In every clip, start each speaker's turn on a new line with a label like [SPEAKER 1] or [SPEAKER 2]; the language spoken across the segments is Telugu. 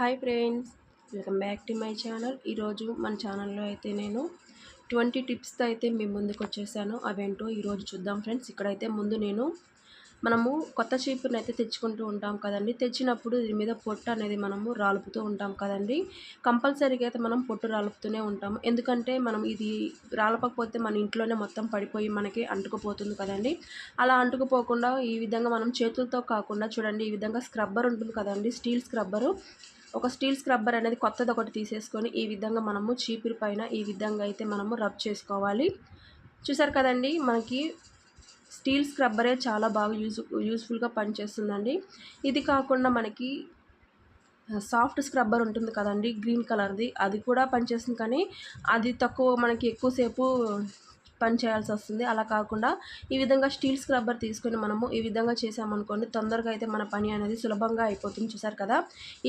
[SPEAKER 1] Hi friends welcome back to my channel. ఈరోజు మన ఛానల్లో అయితే నేను ట్వంటీ టిప్స్తో అయితే మీ ముందుకు వచ్చేసాను. అవేంటో ఈరోజు చూద్దాం ఫ్రెండ్స్. ఇక్కడైతే ముందు నేను మనము కొత్త చీపుని అయితే తెచ్చుకుంటూ ఉంటాం కదండి. తెచ్చినప్పుడు దీని మీద పొట్టు అనేది మనము రాలుపుతూ ఉంటాం కదండి. కంపల్సరీగా అయితే మనం పొట్టు రాలుపుతూనే ఉంటాము. ఎందుకంటే మనం ఇది రాలపకపోతే మన ఇంట్లోనే మొత్తం పడిపోయి మనకి అంటుకుపోతుంది కదండి. అలా అంటుకుపోకుండా ఈ విధంగా మనం చేతులతో కాకుండా చూడండి ఈ విధంగా స్క్రబ్బర్ ఉంటుంది కదండి స్టీల్ స్క్రబ్బరు. ఒక స్టీల్ స్క్రబ్బర్ అనేది కొత్తది ఒకటి తీసేసుకొని ఈ విధంగా మనము చీపురు పైన ఈ విధంగా అయితే మనము రబ్ చేసుకోవాలి. చూసారు కదండి మనకి స్టీల్ స్క్రబ్బరే చాలా బాగా యూజ్ యూస్ఫుల్గా పనిచేస్తుందండి. ఇది కాకుండా మనకి సాఫ్ట్ స్క్రబ్బర్ ఉంటుంది కదండి గ్రీన్ కలర్ది అది కూడా పనిచేస్తుంది. కానీ అది తక్కువ మనకి ఎక్కువసేపు పని చేయాల్సి వస్తుంది. అలా కాకుండా ఈ విధంగా స్టీల్ స్క్రబ్బర్ తీసుకొని మనము ఈ విధంగా చేసామనుకోండి తొందరగా అయితే మన పని అనేది సులభంగా అయిపోతుంది చూసారు కదా.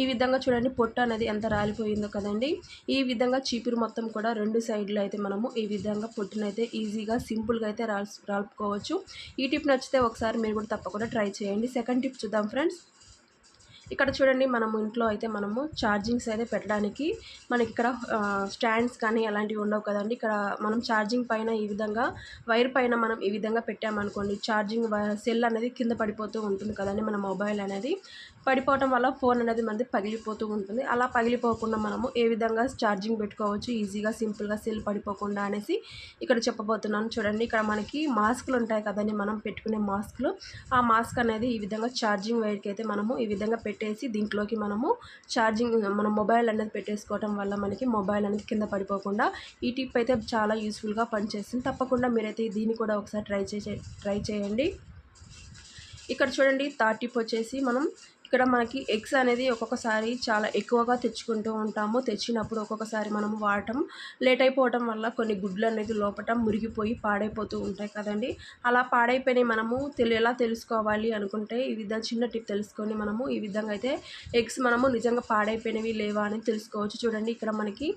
[SPEAKER 1] ఈ విధంగా చూడండి పొట్టు అనేది ఎంత రాలిపోయిందో కదండి. ఈ విధంగా చీపురు మొత్తం కూడా రెండు సైడ్లు అయితే మనము ఈ విధంగా పొట్టునైతే ఈజీగా సింపుల్గా అయితే రాల్ రాలుపుకోవచ్చు. ఈ టిప్ నచ్చితే ఒకసారి మీరు కూడా తప్పకుండా ట్రై చేయండి. సెకండ్ టిప్ చూద్దాం ఫ్రెండ్స్. ఇక్కడ చూడండి మనము ఇంట్లో అయితే మనము ఛార్జింగ్స్ అయితే పెట్టడానికి మనకి ఇక్కడ స్టాండ్స్ కానీ అలాంటివి ఉండవు కదండి. ఇక్కడ మనం ఛార్జింగ్ పైన ఈ విధంగా వైర్ పైన మనం ఈ విధంగా పెట్టామనుకోండి ఛార్జింగ్ సెల్ అనేది కింద పడిపోతూ ఉంటుంది కదండి మన మొబైల్ అనేది. పడిపోవటం వల్ల ఫోన్ అనేది మనది పగిలిపోతూ ఉంటుంది. అలా పగిలిపోకుండా మనము ఏ విధంగా ఛార్జింగ్ పెట్టుకోవచ్చు? ఈజీగా సింపుల్గా సెల్ పడిపోకుండా అనేసి ఇక్కడ చెప్పబోతున్నాను. చూడండి ఇక్కడ మనకి మాస్కులు ఉంటాయి కదండి. మనం పెట్టుకునే మాస్కులు. ఆ మాస్క్ అనేది ఈ విధంగా ఛార్జింగ్ వైర్కి అయితే మనము ఈ విధంగా పెట్టేసి దీంట్లోకి మనము ఛార్జింగ్ మన మొబైల్ అనేది పెట్టేసుకోవటం వల్ల మనకి మొబైల్ అనేది కింద పడిపోకుండా ఈ టిప్ అయితే చాలా యూస్ఫుల్గా పనిచేస్తుంది. తప్పకుండా మీరైతే దీన్ని కూడా ఒకసారి ట్రై చే ట్రై చేయండి. ఇక్కడ చూడండి థర్డ్ టిప్ వచ్చేసి మనం ఇక్కడ మనకి ఎగ్స్ అనేది ఒక్కొక్కసారి చాలా ఎక్కువగా తెచ్చుకుంటూ ఉంటాము. తెచ్చినప్పుడు ఒక్కొక్కసారి మనము వాడటం లేట్ అయిపోవటం వల్ల కొన్ని గుడ్లు అనేది లోపల మురిగిపోయి పాడైపోతూ ఉంటాయి కదండి. అలా పాడైపోయినవి మనము ఎలా తెలుసుకోవాలి అనుకుంటే ఈ విధంగా చిన్న టిప్ తెలుసుకొని మనము ఈ విధంగా అయితే ఎగ్స్ మనము నిజంగా పాడైపోయినవి లేవా అని తెలుసుకోవచ్చు. చూడండి ఇక్కడ మనకి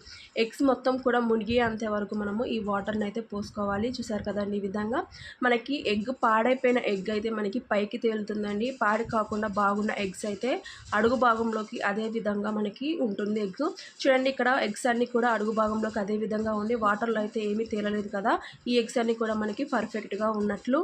[SPEAKER 1] ఎగ్స్ మొత్తం కూడా మునిగి అంతే వరకు మనము ఈ వాటర్ని అయితే పోసుకోవాలి. చూసారు కదండి ఈ విధంగా మనకి ఎగ్ పాడైపోయిన ఎగ్ అయితే మనకి పైకి తేలుతుందండి. పాడి కాకుండా బాగున్న ఎగ్స్ అయితే అడుగు భాగంలోకి అదే విధంగా మనకి ఉంటుంది ఎగ్ చూడండి ఇక్కడ ఎగ్స్ అన్నీ కూడా అడుగు భాగంలోకి అదే విధంగా ఉండి వాటర్లో అయితే ఏమీ తేలలేదు కదా. ఈ ఎగ్స్ అన్నీ కూడా మనకి పర్ఫెక్ట్గా ఉన్నట్లు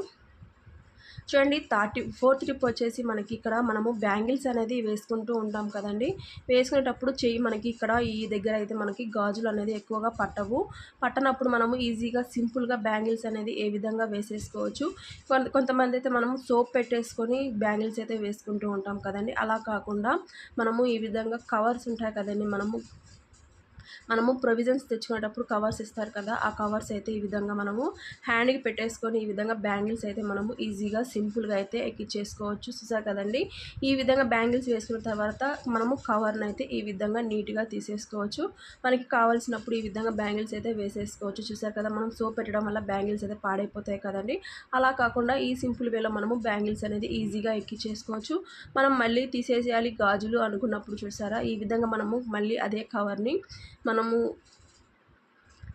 [SPEAKER 1] చూడండి థర్టీ ఫోర్త్ ట్రిప్ వచ్చేసి మనకి ఇక్కడ మనము బ్యాంగిల్స్ అనేది వేసుకుంటూ ఉంటాం కదండి. వేసుకునేటప్పుడు చెయ్యి మనకి ఇక్కడ ఈ దగ్గర అయితే మనకి గాజులు అనేది ఎక్కువగా పట్టవు. పట్టనప్పుడు మనము ఈజీగా సింపుల్గా బ్యాంగిల్స్ అనేది ఏ విధంగా వేసేసుకోవచ్చు. కొంతమంది అయితే మనము సోప్ పెట్టేసుకొని బ్యాంగిల్స్ అయితే వేసుకుంటూ ఉంటాం కదండి. అలా కాకుండా మనము ఈ విధంగా కవర్స్ ఉంటాయి కదండి మనము మనము ప్రొవిజన్స్ తెచ్చుకునేటప్పుడు కవర్స్ ఇస్తారు కదా ఆ కవర్స్ అయితే ఈ విధంగా మనము హ్యాండ్కి పెట్టేసుకొని ఈ విధంగా బ్యాంగిల్స్ అయితే మనము ఈజీగా సింపుల్గా అయితే ఎక్కిచ్చేసుకోవచ్చు. చూసారు కదండి? ఈ విధంగా బ్యాంగిల్స్ వేసుకున్న తర్వాత మనము కవర్ని అయితే ఈ విధంగా నీట్గా తీసేసుకోవచ్చు. మనకి కావాల్సినప్పుడు ఈ విధంగా బ్యాంగిల్స్ అయితే వేసేసుకోవచ్చు. చూసారు కదా మనం సోప్ పెట్టడం వల్ల బ్యాంగిల్స్ అయితే పాడైపోతాయి కదండి? అలా కాకుండా ఈ సింపుల్ వేలో మనము బ్యాంగిల్స్ అనేది ఈజీగా ఎక్కించేసుకోవచ్చు మనం మళ్ళీ తీసేసేయాలి గాజులు అనుకున్నప్పుడు చూసారా? ఈ విధంగా మనము మళ్ళీ అదే కవర్ని మనం మనము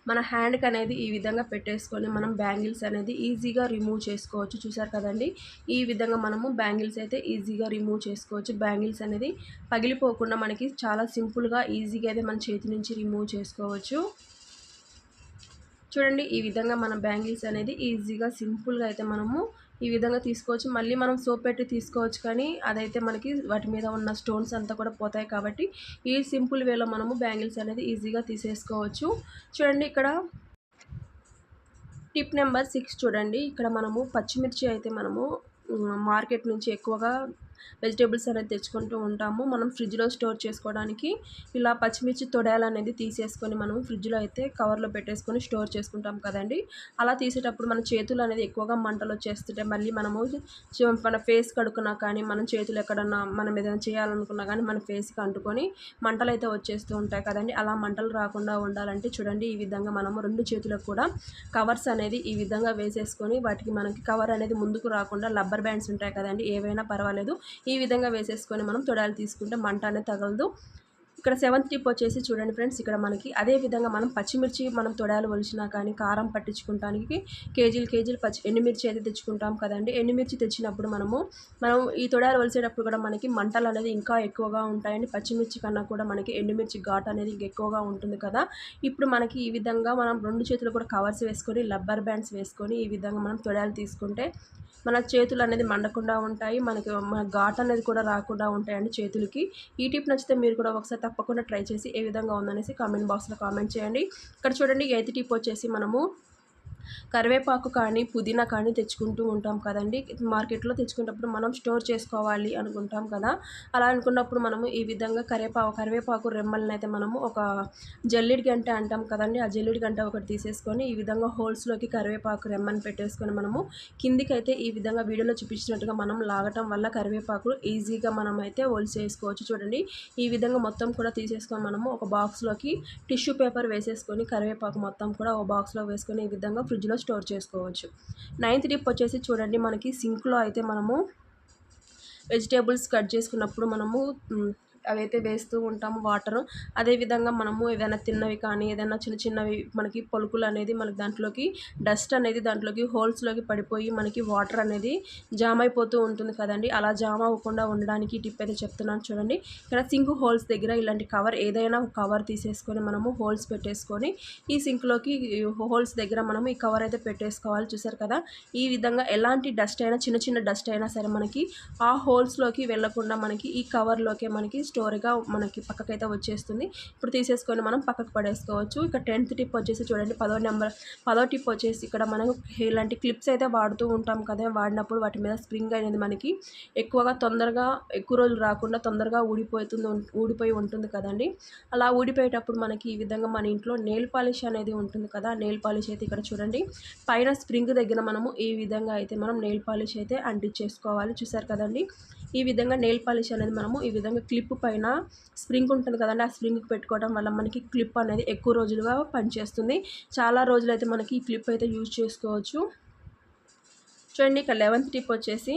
[SPEAKER 1] మన హ్యాండ్కి అనేది ఈ విధంగా పెట్టేసుకొని మనం బ్యాంగిల్స్ అనేది ఈజీగా రిమూవ్ చేసుకోవచ్చు. చూసారు కదండి? ఈ విధంగా మనము బ్యాంగిల్స్ అయితే ఈజీగా రిమూవ్ చేసుకోవచ్చు. బ్యాంగిల్స్ అనేది పగిలిపోకుండా మనకి చాలా సింపుల్గా ఈజీగా అయితే మన చేతి నుంచి రిమూవ్ చేసుకోవచ్చు. చూడండి ఈ విధంగా మన బ్యాంగిల్స్ అనేది ఈజీగా సింపుల్గా అయితే మనము ఈ విధంగా తీసుకోవచ్చు. మళ్ళీ మనం సోప్ పెట్టి తీసుకోవచ్చు కానీ అదైతే మనకి వాటి మీద ఉన్న స్టోన్స్ అంతా కూడా పోతాయి కాబట్టి ఈ సింపుల్ వేలో మనము బ్యాంగిల్స్ అనేది ఈజీగా తీసేసుకోవచ్చు. చూడండి ఇక్కడ టిప్ నెంబర్ సిక్స్ చూడండి. ఇక్కడ మనము పచ్చిమిర్చి అయితే మనము మార్కెట్ నుంచి ఎక్కువగా వెజిటేబుల్స్ అనేది తెచ్చుకుంటూ ఉంటాము. మనం ఫ్రిడ్జ్లో స్టోర్ చేసుకోవడానికి ఇలా పచ్చిమిర్చి తొడాలు అనేది తీసేసుకొని మనం ఫ్రిడ్జ్లో అయితే కవర్లో పెట్టేసుకొని స్టోర్ చేసుకుంటాం కదండి. అలా తీసేటప్పుడు మన చేతులు అనేది ఎక్కువగా మంటలు వచ్చేస్తుంటే మళ్ళీ మనము మన ఫేస్ కడుక్కున్నా కానీ మనం చేతులు ఎక్కడన్నా మనం ఏదైనా చేయాలనుకున్నా కానీ మన ఫేస్కి అంటుకొని మంటలు అయితే వచ్చేస్తూ ఉంటాయి కదండి. అలా మంటలు రాకుండా ఉండాలంటే చూడండి ఈ విధంగా మనము రెండు చేతులకు కూడా కవర్స్ అనేది ఈ విధంగా వేసేసుకొని వాటికి మనకి కవర్ అనేది ముందుకు రాకుండా రబ్బర్ బ్యాండ్స్ ఉంటాయి కదండి. ఏవైనా పర్వాలేదు. ఈ విధంగా వేసేసుకొని మనం తొడాలు తీసుకుంటే మంట అనేది తగలదు. ఇక్కడ సెవెంత్ టిప్ వచ్చేసి చూడండి ఫ్రెండ్స్ ఇక్కడ మనకి అదే విధంగా మనం పచ్చిమిర్చి మనం తొడాలు ఒలిచినా కానీ కారం పట్టించుకుంటానికి కేజీలు కేజీలు పచ్చి ఎండుమిర్చి అయితే తెచ్చుకుంటాం కదండి. ఎండుమిర్చి తెచ్చినప్పుడు మనము మనం ఈ తొడాలు ఒలిచేటప్పుడు కూడా మనకి మంటలు అనేది ఇంకా ఎక్కువగా ఉంటాయండి. పచ్చిమిర్చి కన్నా కూడా మనకి ఎండుమిర్చి ఘాట్ అనేది ఇంకా ఎక్కువగా ఉంటుంది కదా. ఇప్పుడు మనకి ఈ విధంగా మనం రెండు చేతులు కూడా కవర్స్ వేసుకొని రబ్బర్ బ్యాండ్స్ వేసుకొని ఈ విధంగా మనం తొడాలు తీసుకుంటే మన చేతులు అనేది మండకుండా ఉంటాయి. మనకి మన ఘాట్ అనేది కూడా రాకుండా ఉంటాయండి చేతులకి. ఈ టిప్ నచ్చితే మీరు కూడా ఒకసారి తప్పకుండా ట్రై చేసి ఏ విధంగా ఉందనేసి కామెంట్ బాక్స్లో కామెంట్ చేయండి. ఇక్కడ చూడండి ఎయిత్ టిప్ వచ్చేసి మనము కరివేపాకు కానీ పుదీనా కానీ తెచ్చుకుంటూ ఉంటాం కదండి. మార్కెట్లో తెచ్చుకున్నప్పుడు మనం స్టోర్ చేసుకోవాలి అనుకుంటాం కదా. అలా అనుకున్నప్పుడు మనము ఈ విధంగా కరివేపాకు కరివేపాకు రెమ్మల్ని అయితే మనము ఒక జల్లిడి గంట అంటాం కదండి. ఆ జల్లిడి గంట ఒకటి తీసేసుకొని ఈ విధంగా హోల్స్లోకి కరివేపాకు రెమ్మని పెట్టేసుకొని మనము కిందికైతే అయితే ఈ విధంగా వీడియోలో చూపించినట్టుగా మనం లాగటం వల్ల కరివేపాకు ఈజీగా మనం అయితే హోల్స్ చేసుకోవచ్చు. చూడండి ఈ విధంగా మొత్తం కూడా తీసేసుకొని మనము ఒక బాక్స్లోకి టిష్యూ పేపర్ వేసేసుకొని కరివేపాకు మొత్తం కూడా ఒక బాక్స్లో వేసుకొని ఈ విధంగా ఫ్రిడ్జ్లో స్టోర్ చేసుకోవచ్చు. నైన్త్ టిప్ వచ్చేసి చూడండి మనకి సింక్లో అయితే మనము వెజిటేబుల్స్ కట్ చేసుకున్నప్పుడు మనము అవైతే వేస్తూ ఉంటాము వాటర్. అదేవిధంగా మనము ఏదైనా తిన్నవి కానీ ఏదైనా చిన్న చిన్నవి మనకి పలుకులు అనేది మనకి దాంట్లోకి డస్ట్ అనేది దాంట్లోకి హోల్స్లోకి పడిపోయి మనకి వాటర్ అనేది జామ్ అయిపోతూ ఉంటుంది కదండి. అలా జామ్ అవ్వకుండా ఉండడానికి టిప్ అయితే చెప్తున్నాను చూడండి. ఇక్కడ సింక్ హోల్స్ దగ్గర ఇలాంటి కవర్ ఏదైనా కవర్ తీసేసుకొని మనము హోల్స్ పెట్టేసుకొని ఈ సింక్లోకి హోల్స్ దగ్గర మనము ఈ కవర్ అయితే పెట్టేసుకోవాలి చూసారు కదా. ఈ విధంగా ఎలాంటి డస్ట్ అయినా చిన్న చిన్న డస్ట్ అయినా సరే మనకి ఆ హోల్స్లోకి వెళ్ళకుండా మనకి ఈ కవర్లోకే మనకి స్టోరీగా మనకి పక్కకైతే వచ్చేస్తుంది. ఇప్పుడు తీసేసుకొని మనం పక్కకు పడేసుకోవచ్చు. ఇక టెన్త్ టిప్ వచ్చేసి చూడండి పదో నెంబర్ పదో టిప్ వచ్చేసి ఇక్కడ మనం ఇలాంటి క్లిప్స్ అయితే వాడుతూ ఉంటాం కదా వాడినప్పుడు వాటి మీద స్ప్రింగ్ అనేది మనకి ఎక్కువగా తొందరగా ఎక్కువ రోజులు రాకుండా తొందరగా ఊడిపోతుంది ఊడిపోయి ఉంటుంది కదండి. అలా ఊడిపోయేటప్పుడు మనకి ఈ విధంగా మన ఇంట్లో నెయిల్ పాలిష్ అనేది ఉంటుంది కదా నెయిల్ పాలిష్ అయితే ఇక్కడ చూడండి. పైన స్ప్రింగ్ దగ్గర మనము ఈ విధంగా అయితే మనం నెయిల్ పాలిష్ అయితే అంటించేసుకోవాలి. చూసారు కదండి? ఈ విధంగా నెయిల్ పాలిష్ అనేది మనము ఈ విధంగా క్లిప్ పైన స్ప్రింగ్ ఉంటుంది కదండి ఆ స్ప్రింగ్కి పెట్టుకోవడం వల్ల మనకి క్లిప్ అనేది ఎక్కువ రోజులుగా పనిచేస్తుంది. చాలా రోజులైతే మనకి ఈ క్లిప్ అయితే యూజ్ చేసుకోవచ్చు. చూడండి ఇక లెవెన్త్ టిప్ వచ్చేసి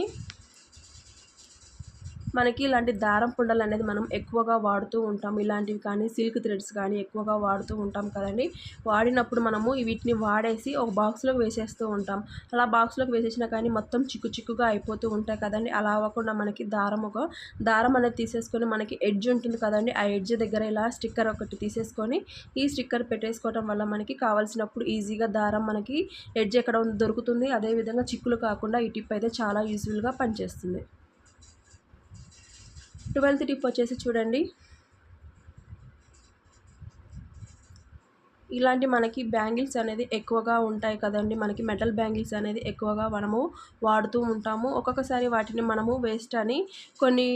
[SPEAKER 1] మనకి ఇలాంటి దారం పుండలు అనేది మనం ఎక్కువగా వాడుతూ ఉంటాం. ఇలాంటివి కానీ సిల్క్ థ్రెడ్స్ కానీ ఎక్కువగా వాడుతూ ఉంటాం కదండి. వాడినప్పుడు మనము వీటిని వాడేసి ఒక బాక్స్లోకి వేసేస్తూ ఉంటాం. అలా బాక్స్లోకి వేసేసినా కానీ మొత్తం చిక్కు చిక్కుగా అయిపోతూ ఉంటాయి కదండి. అలా అవ్వకుండా మనకి దారం ఒక దారం అనేది తీసేసుకొని మనకి ఎడ్జ్ ఉంటుంది కదండి. ఆ ఎడ్జ్ దగ్గర ఇలా స్టిక్కర్ ఒకటి తీసేసుకొని ఈ స్టిక్కర్ పెట్టేసుకోవడం వల్ల మనకి కావాల్సినప్పుడు ఈజీగా దారం మనకి ఎడ్జ్ ఎక్కడ దొరుకుతుంది. అదేవిధంగా చిక్కులు కాకుండా ఈ టిప్ అయితే చాలా యూజ్ఫుల్గా పనిచేస్తుంది. ట్వెల్త్ టిప్ వచ్చేసి చూడండి. ఇలాంటి మనకి బ్యాంగిల్స్ అనేది ఎక్కువగా ఉంటాయి కదండి. మనకి మెటల్ బ్యాంగిల్స్ అనేది ఎక్కువగా మనము వాడుతూ ఉంటాము. ఒక్కొక్కసారి వాటిని మనము వేస్ట్ అని కొన్ని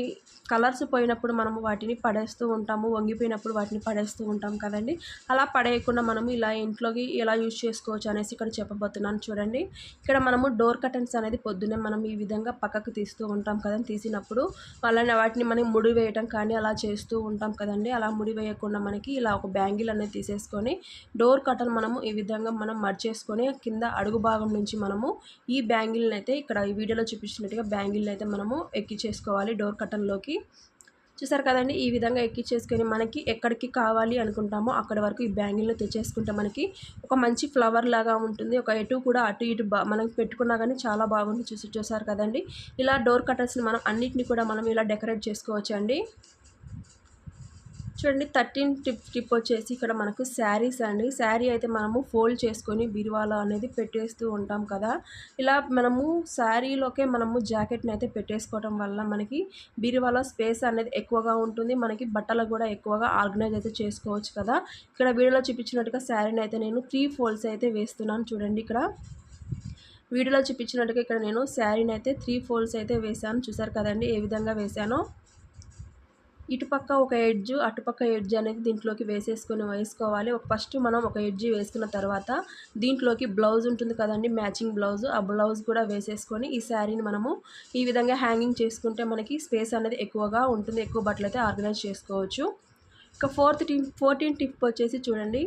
[SPEAKER 1] కలర్స్ పోయినప్పుడు మనము వాటిని పడేస్తూ ఉంటాము. వంగిపోయినప్పుడు వాటిని పడేస్తూ ఉంటాం కదండి. అలా పడేయకుండా మనము ఇలా ఇంట్లోకి ఎలా యూజ్ చేసుకోవచ్చు అనేసి ఇక్కడ చెప్పబోతున్నాను చూడండి. ఇక్కడ మనము డోర్ కటన్స్ అనేది పొద్దున్నే మనం ఈ విధంగా పక్కకు తీస్తూ ఉంటాం కదండి. తీసినప్పుడు అలానే వాటిని మనం ముడి వేయటం కానీ అలా చేస్తూ ఉంటాం కదండి. అలా ముడి వేయకుండా మనకి ఇలా ఒక బ్యాంగిల్ అనేది తీసేసుకొని డోర్ కటన్ మనము ఈ విధంగా మనం మర్చేసుకొని కింద అడుగు భాగం నుంచి మనము ఈ బ్యాంగిల్ని అయితే ఇక్కడ ఈ వీడియోలో చూపించినట్టుగా బ్యాంగిల్ని అయితే మనము ఎక్కించేసుకోవాలి డోర్ కటన్లోకి చూసారు కదండి? ఈ విధంగా ఎక్కించేసుకొని మనకి ఎక్కడికి కావాలి అనుకుంటామో అక్కడ వరకు ఈ బ్యాంగిల్ని తెచ్చేసుకుంటే మనకి ఒక మంచి ఫ్లవర్ లాగా ఉంటుంది. ఒక ఎటు కూడా అటు ఇటు మనం పెట్టుకున్నా కానీ చాలా బాగుంది చూసి చూసారు కదండి? ఇలా డోర్ కటర్స్ని మనం అన్నిటిని కూడా మనం ఇలా డెకరేట్ చేసుకోవచ్చు అండి చూడండి థర్టీన్ టిప్ టిప్ వచ్చేసి ఇక్కడ మనకు శారీస్ అండి. శారీ అయితే మనము ఫోల్డ్ చేసుకొని బీరువాలో అనేది పెట్టేస్తూ ఉంటాం కదా. ఇలా మనము శారీలోకే మనము జాకెట్ని అయితే పెట్టేసుకోవడం వల్ల మనకి బీరువాలో స్పేస్ అనేది ఎక్కువగా ఉంటుంది. మనకి బట్టలు కూడా ఎక్కువగా ఆర్గనైజ్ అయితే చేసుకోవచ్చు కదా. ఇక్కడ వీడియోలో చూపించినట్టుగా శారీని అయితే నేను త్రీ ఫోల్డ్స్ అయితే వేస్తున్నాను చూడండి ఇక్కడ. వీడియోలో చూపించినట్టుగా ఇక్కడ నేను శారీని అయితే త్రీ ఫోల్డ్స్ అయితే వేసాను చూసారు కదండి ఏ విధంగా వేసానో ఇటుపక్క ఒక ఎడ్జ్ అటుపక్క ఎడ్జ్ అనేది దీంట్లోకి వేసేసుకొని వేసుకోవాలి. ఒక ఫస్ట్ మనం ఒక ఎడ్జ్ వేసుకున్న తర్వాత దీంట్లోకి బ్లౌజ్ ఉంటుంది కదండి మ్యాచింగ్ బ్లౌజ్. ఆ బ్లౌజ్ కూడా వేసేసుకొని ఈ శారీని మనము ఈ విధంగా హ్యాంగింగ్ చేసుకుంటే మనకి స్పేస్ అనేది ఎక్కువగా ఉంటుంది ఎక్కువ బట్టలు అయితే ఆర్గనైజ్ చేసుకోవచ్చు. ఇక ఫోర్త్ టిప్ ఫోర్టీన్ టిప్ వచ్చేసి చూడండి.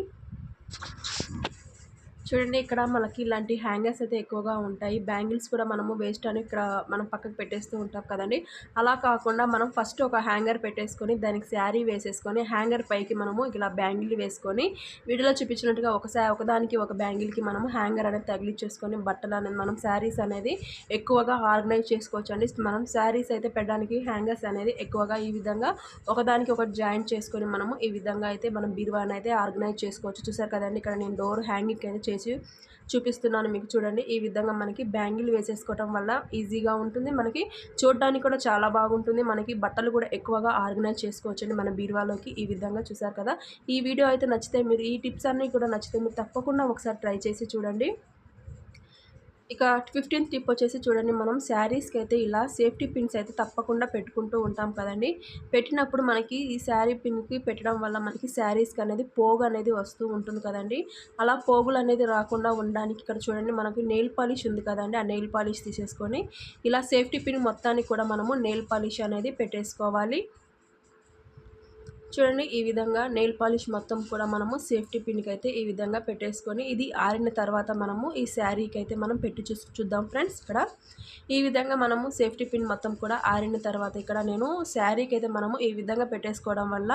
[SPEAKER 1] చూడండి ఇక్కడ మనకి ఇలాంటి హ్యాంగర్స్ అయితే ఎక్కువగా ఉంటాయి. బ్యాంగిల్స్ కూడా మనము వేస్ట్ అని ఇక్కడ మనం పక్కకు పెట్టేస్తూ ఉంటాం కదండి. అలా కాకుండా మనం ఫస్ట్ ఒక హ్యాంగర్ పెట్టేసుకొని దానికి శారీ వేసేసుకొని హ్యాంగర్ పైకి మనము ఇలా బ్యాంగిల్ వేసుకొని వీడియోలో చూపించినట్టుగా ఒకసారి ఒకదానికి ఒక బ్యాంగిల్కి మనము హ్యాంగర్ అనేది తగిలిచ్చేసుకొని బట్టలు అనేది మనం శారీస్ అనేది ఎక్కువగా ఆర్గనైజ్ చేసుకోవచ్చు అండి మనం శారీస్ అయితే పెట్టడానికి హ్యాంగర్స్ అనేది ఎక్కువగా ఈ విధంగా ఒకదానికి ఒకటి జాయింట్ చేసుకొని మనము ఈ విధంగా అయితే మనం బీరువాని అయితే ఆర్గనైజ్ చేసుకోవచ్చు. చూసారు కదండి ఇక్కడ నేను డోర్ హ్యాంగింగ్ అయితే చేసి చూపిస్తున్నాను మీకు చూడండి. ఈ విధంగా మనకి బ్యాంగిల్ వేసేసుకోవటం వల్ల ఈజీగా ఉంటుంది. మనకి చూడడానికి కూడా చాలా బాగుంటుంది. మనకి బట్టలు కూడా ఎక్కువగా ఆర్గనైజ్ చేసుకోవచ్చండి మన బీరువాలోకి ఈ విధంగా చూసారు కదా. ఈ వీడియో అయితే నచ్చితే మీరు ఈ టిప్స్ అన్నీ కూడా నచ్చితే మీరు తప్పకుండా ఒకసారి ట్రై చేసి చూడండి. ఇక ఫిఫ్టీన్త్ టిప్ వచ్చేసి చూడండి మనం శారీస్కి అయితే ఇలా సేఫ్టీ పిన్స్ అయితే తప్పకుండా పెట్టుకుంటూ ఉంటాం కదండి. పెట్టినప్పుడు మనకి ఈ శారీ పిన్కి పెట్టడం వల్ల మనకి శారీస్కి అనేది పోగు అనేది వస్తూ ఉంటుంది కదండి. అలా పోగులు అనేది రాకుండా ఉండడానికి ఇక్కడ చూడండి మనకి నెయిల్ పాలిష్ ఉంది కదండి ఆ నెయిల్ పాలిష్ తీసేసుకొని ఇలా సేఫ్టీ పిన్ మొత్తానికి కూడా మనము నెయిల్ పాలిష్ అనేది పెట్టేసుకోవాలి. చూడండి ఈ విధంగా నెయిల్ పాలిష్ మొత్తం కూడా మనము సేఫ్టీ పిన్కి అయితే ఈ విధంగా పెట్టేసుకొని ఇది ఆరిన తర్వాత మనము ఈ శారీకి అయితే మనం పెట్టి చూ చూద్దాం ఫ్రెండ్స్ ఇక్కడ. ఈ విధంగా మనము సేఫ్టీ పిన్ మొత్తం కూడా ఆరిన తర్వాత ఇక్కడ నేను శారీకి అయితే మనము ఈ విధంగా పెట్టేసుకోవడం వల్ల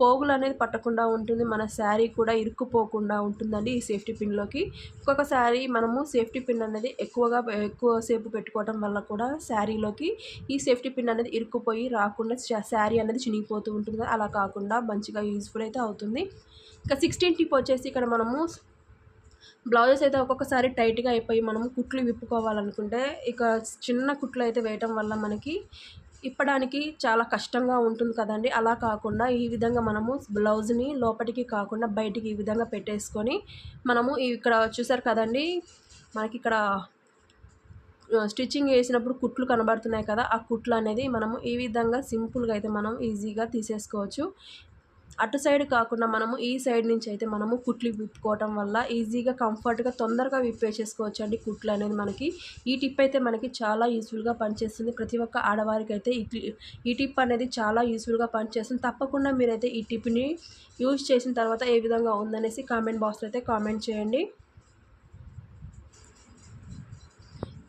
[SPEAKER 1] పోగులు అనేది పట్టకుండా ఉంటుంది మన శారీ కూడా ఇరుక్కుపోకుండా ఉంటుందండి ఈ సేఫ్టీ పిన్లోకి. ఒక్కొక్క శారీ మనము సేఫ్టీ పిన్ అనేది ఎక్కువగా ఎక్కువసేపు పెట్టుకోవడం వల్ల కూడా శారీలోకి ఈ సేఫ్టీ పిన్ అనేది ఇరుక్కుపోయి రాకుండా శారీ అనేది చినిగిపోతూ ఉంటుంది. అలా కాకుండా మంచిగా యూజ్ఫుల్ అయితే అవుతుంది. ఇంకా సిక్స్టీన్ టిప్ వచ్చేసి ఇక్కడ మనము బ్లౌజెస్ అయితే ఒక్కొక్కసారి టైట్గా అయిపోయి మనము కుట్లు విప్పుకోవాలనుకుంటే ఇక చిన్న కుట్లు అయితే వేయటం వల్ల మనకి ఇప్పడానికి చాలా కష్టంగా ఉంటుంది కదండి. అలా కాకుండా ఈ విధంగా మనము బ్లౌజ్ని లోపలికి కాకుండా బయటికి ఈ విధంగా పెట్టేసుకొని మనము ఇక్కడ చూసారు కదండి మనకి ఇక్కడ స్టిచ్చింగ్ వేసినప్పుడు కుట్లు కనబడుతున్నాయి కదా ఆ కుట్లు అనేది మనము ఈ విధంగా సింపుల్గా అయితే మనం ఈజీగా తీసేసుకోవచ్చు. అటు సైడ్ కాకుండా మనము ఈ సైడ్ నుంచి అయితే మనము కుట్లు విప్పుకోవటం వల్ల ఈజీగా కంఫర్ట్గా తొందరగా విప్పేసేసుకోవచ్చు అండి కుట్లు అనేది మనకి. ఈ టిప్ అయితే మనకి చాలా యూస్ఫుల్గా పనిచేస్తుంది. ప్రతి ఒక్క ఆడవారికి అయితే ఈ టిప్ అనేది చాలా యూస్ఫుల్గా పనిచేస్తుంది. తప్పకుండా మీరైతే ఈ టిప్ని యూజ్ చేసిన తర్వాత ఏ విధంగా ఉందనేసి కామెంట్ బాక్స్లో అయితే కామెంట్ చేయండి.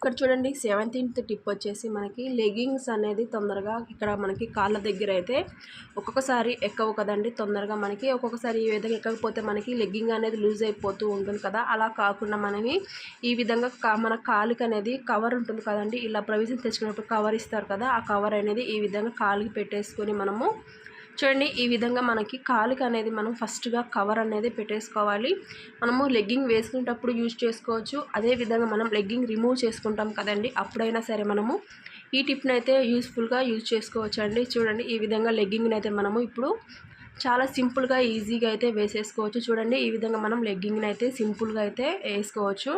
[SPEAKER 1] ఇక్కడ చూడండి సెవెంటీన్త్ టిప్ వచ్చేసి మనకి లెగ్గింగ్స్ అనేది తొందరగా ఇక్కడ మనకి కాళ్ళ దగ్గర అయితే ఒక్కొక్కసారి ఎక్కవు కదండి. తొందరగా మనకి ఒక్కొక్కసారి ఈ విధంగా ఎక్కకపోతే మనకి లెగ్గింగ్ అనేది లూజ్ అయిపోతూ ఉంటుంది కదా. అలా కాకుండా మనకి ఈ విధంగా మన కాలుకి అనేది కవర్ ఉంటుంది కదండి. ఇలా ప్రవేశం తెచ్చుకున్నప్పుడు కవర్ ఇస్తారు కదా. ఆ కవర్ అనేది ఈ విధంగా కాలుకి పెట్టేసుకొని మనము చూడండి ఈ విధంగా మనకి కాలుకి అనేది మనం ఫస్ట్గా కవర్ అనేది పెట్టేసుకోవాలి. మనము లెగ్గింగ్ వేసుకునేటప్పుడు యూజ్ చేసుకోవచ్చు. అదేవిధంగా మనం లెగ్గింగ్ రిమూవ్ చేసుకుంటాం కదండి అప్పుడైనా సరే మనము ఈ టిప్ని అయితే యూస్ఫుల్గా యూజ్ చేసుకోవచ్చు అండి చూడండి ఈ విధంగా లెగ్గింగ్ని అయితే మనము ఇప్పుడు చాలా సింపుల్గా ఈజీగా అయితే వేసేసుకోవచ్చు. చూడండి ఈ విధంగా మనం లెగ్గింగ్ని అయితే సింపుల్గా అయితే వేసుకోవచ్చు.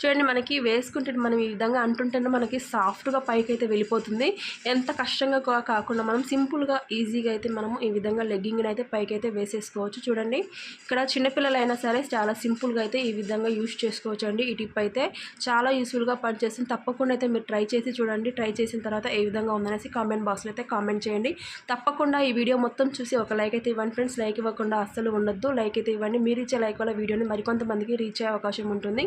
[SPEAKER 1] చూడండి మనకి వేసుకుంటే మనం ఈ విధంగా అంటుంటేనే మనకి సాఫ్ట్గా పైకి అయితే వెళ్ళిపోతుంది. ఎంత కష్టంగా కాకుండా మనం సింపుల్గా ఈజీగా అయితే మనం ఈ విధంగా లెగ్గింగ్ని అయితే పైకి అయితే వేసేసుకోవచ్చు. చూడండి ఇక్కడ చిన్నపిల్లలైనా సరే చాలా సింపుల్గా అయితే ఈ విధంగా యూజ్ చేసుకోవచ్చు అండి ఈ టిప్ అయితే చాలా యూస్ఫుల్గా పనిచేస్తుంది. తప్పకుండా అయితే మీరు ట్రై చేసి చూడండి. ట్రై చేసిన తర్వాత ఏ విధంగా ఉందనేసి కామెంట్ బాక్స్లో అయితే కామెంట్ చేయండి. తప్పకుండా ఈ వీడియో మొత్తం చూసి ఒక లైక్ అయితే ఇవ్వండి ఫ్రెండ్స్ లైక్ ఇవ్వకుండా అస్సలు ఉండొద్దు. లైక్ అయితే ఇవ్వండి. మీరు ఇచ్చే లైక్ వల్ల వీడియోని మరికొంతమందికి రీచ్ అయ్యే అవకాశం ఉంటుంది.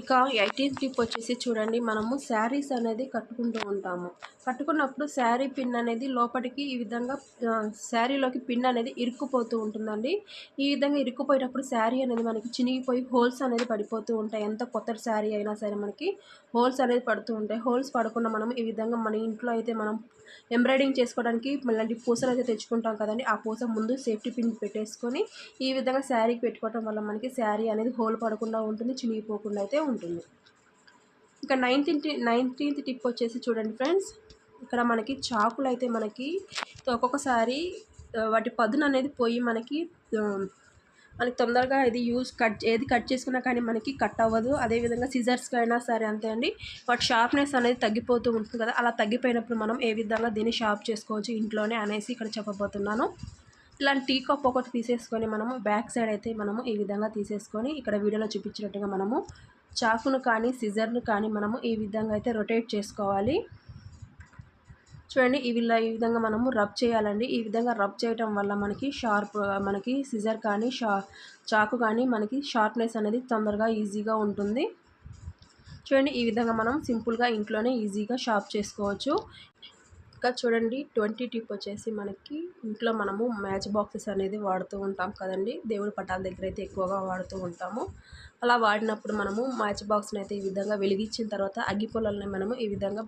[SPEAKER 1] ఇక ఎయిటీన్ టిప్ వచ్చేసి చూడండి. మనము శారీస్ అనేది కట్టుకుంటూ ఉంటాము. కట్టుకున్నప్పుడు శారీ పిన్ అనేది లోపలికి ఈ విధంగా శారీలోకి పిన్ అనేది ఇరుక్కుపోతూ ఉంటుందండి. ఈ విధంగా ఇరుక్కుపోయేటప్పుడు శారీ అనేది మనకి చినిగిపోయి హోల్స్ అనేది పడిపోతూ ఉంటాయి. ఎంత కొత్త శారీ అయినా సరే మనకి హోల్స్ అనేది పడుతూ ఉంటాయి. హోల్స్ పడకుండా మనం ఈ విధంగా మన ఇంట్లో అయితే మనం ఎంబ్రాయిడింగ్ చేసుకోవడానికి ఇలాంటి పూసలు అయితే తెచ్చుకుంటాం కదండి. ఆ పూస ముందు సేఫ్టీ పిన్ పెట్టేసుకొని ఈ విధంగా శారీకి పెట్టుకోవడం వల్ల మనకి శారీ అనేది హోల్ పడకుండా ఉంటుంది చినిగిపోకుండా అయితే ఉంటుంది. ఇంకా నైన్టీన్త్ నైన్టీన్త్ టిప్ వచ్చేసి చూడండి ఫ్రెండ్స్. ఇక్కడ మనకి చాకులు అయితే మనకి ఒక్కొక్కసారి వాటి పదును అనేది పోయి మనకి మనకి తొందరగా ఇది యూజ్ కట్ ఏది కట్ చేసుకున్నా కానీ మనకి కట్ అవ్వదు. అదేవిధంగా సిజర్స్కి అయినా సరే అంతే అండి. వాటి షార్ప్నెస్ అనేది తగ్గిపోతూ ఉంటుంది కదా. అలా తగ్గిపోయినప్పుడు మనం ఏ విధంగా దీన్ని షార్ప్ చేసుకోవచ్చు ఇంట్లోనే అనేసి ఇక్కడ చెప్పబోతున్నాను. ఇలాంటి టీ కప్ ఒకటి తీసేసుకొని మనము బ్యాక్ సైడ్ అయితే మనము ఈ విధంగా తీసేసుకొని ఇక్కడ వీడియోలో చూపించినట్టుగా మనము చాకును కానీ సిజర్ను కానీ మనము ఈ విధంగా అయితే రొటేట్ చేసుకోవాలి. చూడండి ఇవి ఈ విధంగా మనము రబ్ చేయాలండి. ఈ విధంగా రబ్ చేయటం వల్ల మనకి షార్ప్ మనకి సిజర్ కానీ షా చాకు కానీ మనకి షార్ప్నెస్ అనేది తొందరగా ఈజీగా ఉంటుంది. చూడండి ఈ విధంగా మనం సింపుల్గా ఇంట్లోనే ఈజీగా షార్ప్ చేసుకోవచ్చు. ఇంకా చూడండి ట్వంటీ టిప్ వచ్చేసి మనకి ఇంట్లో మనము మ్యాచ్ బాక్సెస్ అనేది వాడుతూ ఉంటాం కదండి. దేవుడి పటాల దగ్గర అయితే ఎక్కువగా వాడుతూ ఉంటాము. అలా వాడినప్పుడు మనము మ్యాచ్ బాక్స్ని అయితే ఈ విధంగా వెలిగించిన తర్వాత అగ్గిపుల్లల్ని మనము ఈ విధంగా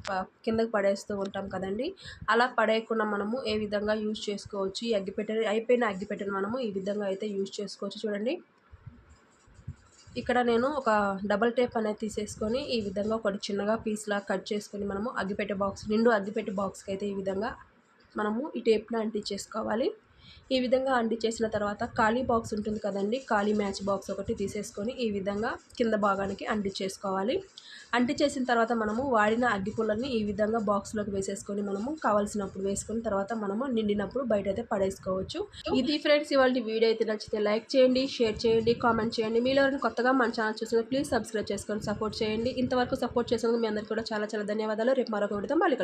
[SPEAKER 1] కిందకి పడేస్తూ ఉంటాం కదండి. అలా పడేయకుండా మనము ఏ విధంగా యూజ్ చేసుకోవచ్చు ఈ అగ్గిపెట్టె అయిపోయిన అగ్గిపెట్టెను మనము ఈ విధంగా అయితే యూజ్ చేసుకోవచ్చు చూడండి. ఇక్కడ నేను ఒక డబల్ టేప్ అనేది తీసేసుకొని ఈ విధంగా ఒకటి చిన్నగా పీస్లా కట్ చేసుకొని మనము అగ్గిపెట్టె బాక్స్ నిండు అగ్గిపెట్టె బాక్స్కి అయితే ఈ విధంగా మనము ఈ టేప్ని అంటించేసుకోవాలి. ఈ విధంగా అండి చేసిన తర్వాత ఖాళీ బాక్స్ ఉంటుంది కదండి ఖాళీ మ్యాచ్ బాక్స్ ఒకటి తీసేసుకొని ఈ విధంగా కింద భాగానికి అంటి చేసుకోవాలి. అంటి చేసిన తర్వాత మనము వాడిన అగ్గిపుల్లని ఈ విధంగా బాక్స్లోకి వేసేసుకొని మనము కావాల్సినప్పుడు వేసుకొని తర్వాత మనము నిండినప్పుడు బయట అయితే పడేసుకోవచ్చు. ఇది ఫ్రెండ్స్ ఇవాళ వీడియో అయితే నచ్చితే లైక్ చేయండి షేర్ చేయండి కామెంట్ చేయండి. మీలో కొత్తగా మన ఛానల్ చూస్తే ప్లీజ్ సబ్స్క్రైబ్ చేసుకొని సపోర్ట్ చేయండి. ఇంతవరకు సపోర్ట్ చేసినందుకు మీ అందరికీ కూడా చాలా చాలా ధన్యవాదాలు. రేపు మరొక వీడితో మళ్ళీ